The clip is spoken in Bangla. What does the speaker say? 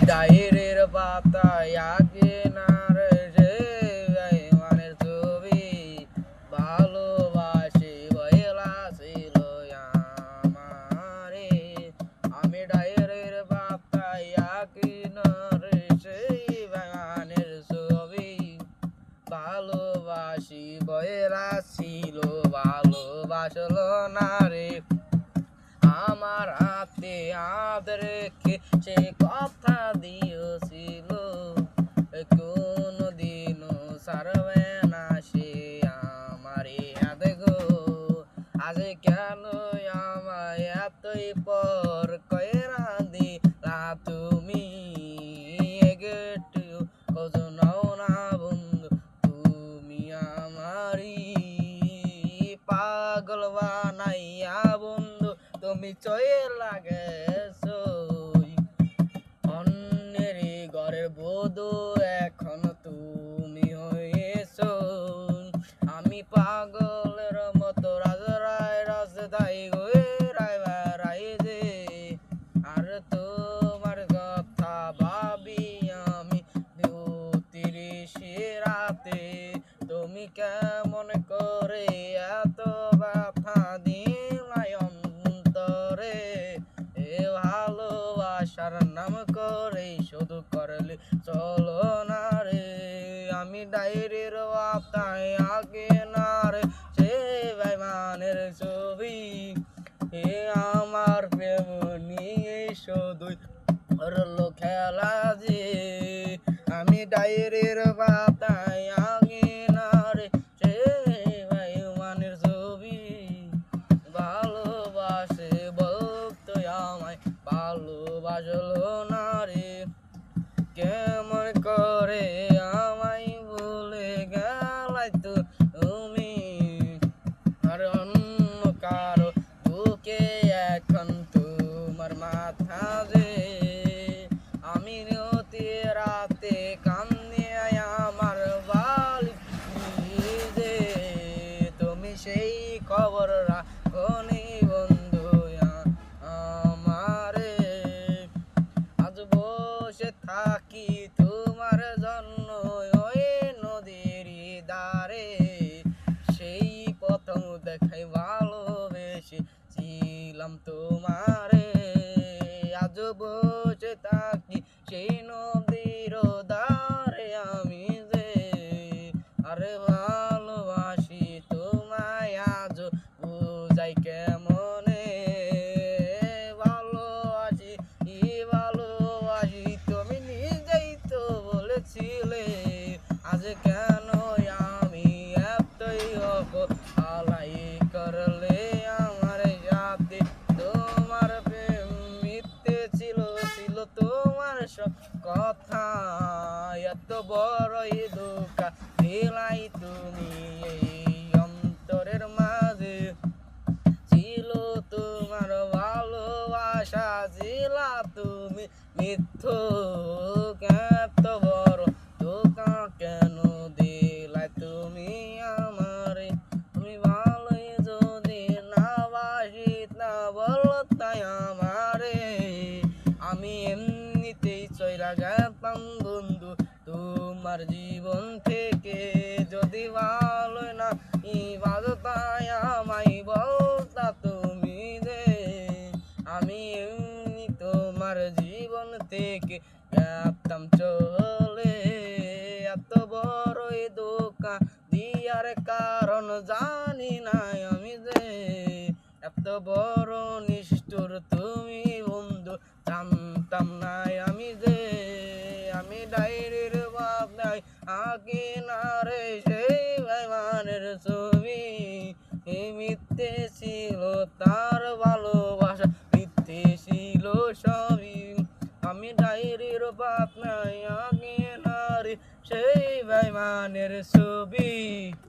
ডায়ের পাতায় কেন আমায় এতই পর কয়রা দিলা তুমি একটু খোঁজ নাও না বন্ধু, তুমি আমারি পাগল বানাইয়া বন্ধু, তুমি চয়ে লাগেছো আমি ডায়েরির বাপ্তায় আগে না রে সে বেমানের ছবি। এ আমার প্রেম নিয়ে শুধুই খেলা যে। আমি ডায়েরির পাতায় তোমারে আজ বসে থাকি সেই নদীর দ্বারে আমি যে আরে ভালোবাসি বড়ই ধোকা দিলাই তুমি এই অন্তরের মাঝে। ছিল তোমার ভালোবাসা, ছিল তুমি মিথ্য। এত বড় ধোকা কেন দিলাই তুমি আমারে? তুমি ভালোই যদি না বাসি, না বলো তাই আমারে। আমি এমনিতেই চইরা গেতাম তোমার জীবন থেকে যদি ভালো না ই বাজতাই আমায় বলতা তুমি দে আমি এমনি তোমার জীবন থেকে গেতাম চলে। এত বড়ই দোকা দিয়ার কারণ জানি না আমি যে, এত বড় নিষ্ঠুর তুমি অকে না রে সেই ভাইমানের ছবি। এই মিথ্যে ছিল তার ভালোবাসা, মিথ্যে ছিল সবই। আমি ডায়েরির পাত নাই অকে না রে সেই ভাইমানের ছবি।